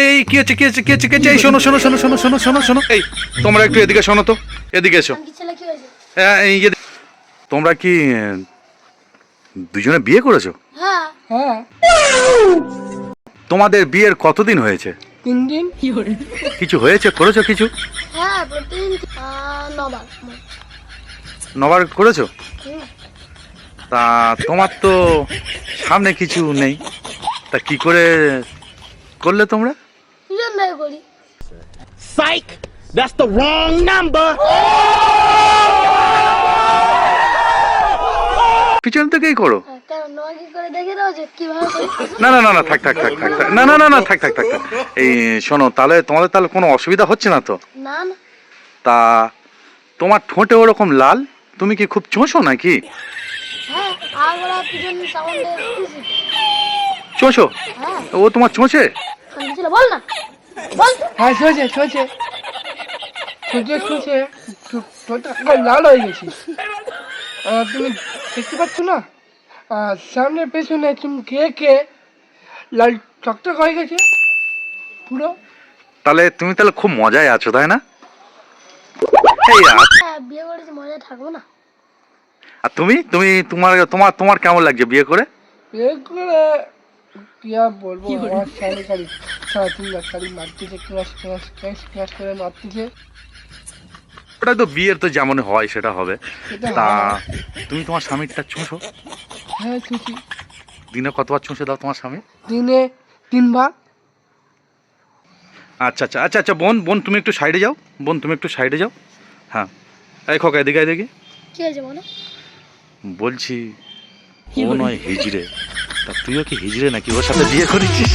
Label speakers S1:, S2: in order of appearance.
S1: এই কি হচ্ছে কি হচ্ছে কি হচ্ছে কি হচ্ছে? এই শোনো শোনো শোনো শোনো শোনো শোনো শোনো। এই তোমরা একটু এদিকে শোনো তো এদিকে এসো।
S2: কি ছেলে কি হয়েছে?
S1: হ্যাঁ, এই তোমরা কি দুজনে বিয়ে করেছ?
S2: হ্যাঁ।
S3: হ্যাঁ।
S1: তোমাদের বিয়ের কতদিন হয়েছে?
S3: তিন দিন।
S1: কিছু হয়েছে করেছ কিছু?
S2: হ্যাঁ নবার।
S1: নবার করেছ? তা তোমার তো সামনে কিছু নেই। তা কি করে করলে তোমরা?
S2: এ করি।
S4: Psych! That's the wrong number!
S1: পিছন থেকেই করো।
S2: হ্যাঁ, কেন? নয় কি করে দেখে দাও যে কীভাবে করি।
S1: না না না না থাক থাক থাক থাক থাক। না না না না থাক থাক থাক থাক। এই শোনো তাহলে তোমাদের তাহলে কোনো অসুবিধা হচ্ছে না তো?
S2: না না।
S1: তা তোমার ঠোঁটে ওরকম লাল? তুমি কি খুব চোঁচো নাকি?
S2: আগরা পিছন সাউন্ডে
S1: চোঁচো
S2: হ্যাঁ।
S1: ও তোমার চোঁচে
S2: ছিল বল না। বল।
S3: হ্যাঁ শুয়েছে শুয়েছে শুয়েছে তোরটা লাল হয়ে গেছি। তুমি দেখতে পাচ্ছ না? সামনে পেছনে তুমি কে কে? লাল টকটক হয়ে গেছে। পুরো।
S1: তাহলে তুমি তাহলে খুব মজায় আছো তাই না? এই
S2: হ্যাঁ বিয়ে করেছি মজা থাকব না।
S1: আর তুমি? তুমি তোমার তোমার তোমার কেমন লাগছে বিয়ে করে?
S3: বিয়ে করে কি আর বলব? আমার শাড়ি শাড়ি সারাদিন শাড়ি মারতেছে ক্লাস ক্লাস ক্লাস ক্লাস করে মারতেছে।
S1: ওটা তো বিয়ের তো যেমন হয় সেটা হবে। তা তুমি তোমার স্বামীরটা চোঁছো
S3: হ্যাঁ ছুটি
S1: দিনে কতবার চুষে দাও তোমার স্বামী?
S3: দিনে তিনবার।
S1: আচ্ছা আচ্ছা আচ্ছা আচ্ছা বোন বোন তুমি একটু সাইডে যাও। বোন তুমি একটু সাইডে যাও। হ্যাঁ। এই খোকা এদিকে এদিকে
S2: কি হয়েছে বলো?
S1: বলছি ও নয় হিজড়ে। তা তুইও কি হিজড়ে নাকি? ওর সাথে বিয়ে করেছিস?